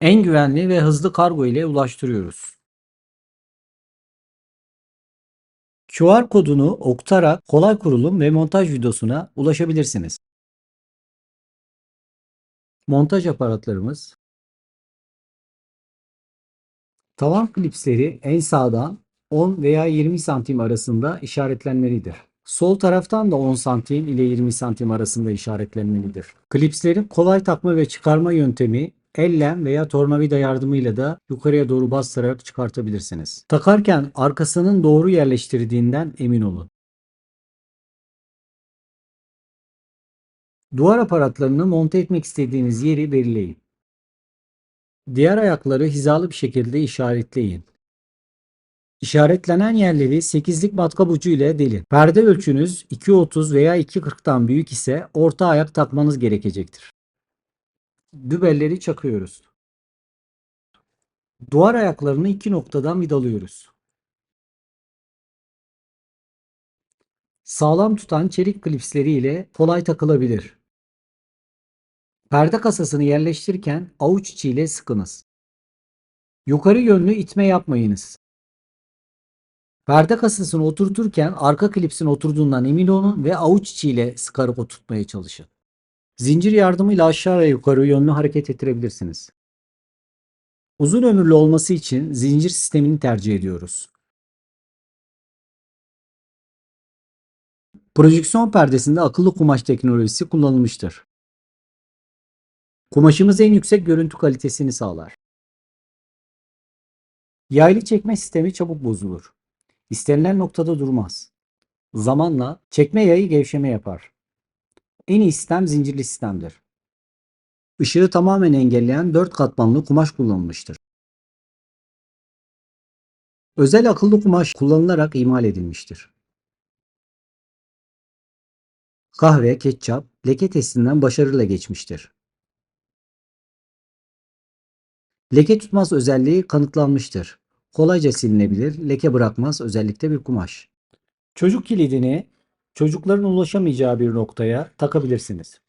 En güvenli ve hızlı kargo ile ulaştırıyoruz. QR kodunu okutarak kolay kurulum ve montaj videosuna ulaşabilirsiniz. Montaj aparatlarımız Tavan klipsleri en sağdan 10 veya 20 santim arasında işaretlenmelidir. Sol taraftan da 10 santim ile 20 santim arasında işaretlenmelidir. Klipslerin kolay takma ve çıkarma yöntemi ellen veya tornavida yardımıyla da yukarıya doğru bastırarak çıkartabilirsiniz. Takarken arkasının doğru yerleştirdiğinden emin olun. Duvar aparatlarını monte etmek istediğiniz yeri belirleyin. Diğer ayakları hizalı bir şekilde işaretleyin. İşaretlenen yerleri 8'lik matkap ucu ile delin. Perde ölçünüz 2.30 veya 2.40'tan büyük ise orta ayak takmanız gerekecektir. Dübelleri çakıyoruz. Duvar ayaklarını iki noktadan vidalıyoruz. Sağlam tutan çelik klipsleri ile kolay takılabilir. Perde kasasını yerleştirirken avuç içi ile sıkınız. Yukarı yönlü itme yapmayınız. Perde kasasını oturturken arka klipsin oturduğundan emin olun ve avuç içiyle sıkarak oturtmaya çalışın. Zincir yardımıyla aşağı ve yukarı yönlü hareket ettirebilirsiniz. Uzun ömürlü olması için zincir sistemini tercih ediyoruz. Projeksiyon perdesinde akıllı kumaş teknolojisi kullanılmıştır. Kumaşımız en yüksek görüntü kalitesini sağlar. Yaylı çekme sistemi çabuk bozulur. İstenilen noktada durmaz. Zamanla çekme yayı gevşeme yapar. En iyi sistem zincirli sistemdir. Işığı tamamen engelleyen 4 katmanlı kumaş kullanılmıştır. Özel akıllı kumaş kullanılarak imal edilmiştir. Kahve, ketçap, leke testinden başarıyla geçmiştir. Leke tutmaz özelliği kanıtlanmıştır. Kolayca silinebilir, leke bırakmaz özellikle bir kumaş. Çocuk kilidini çocukların ulaşamayacağı bir noktaya takabilirsiniz.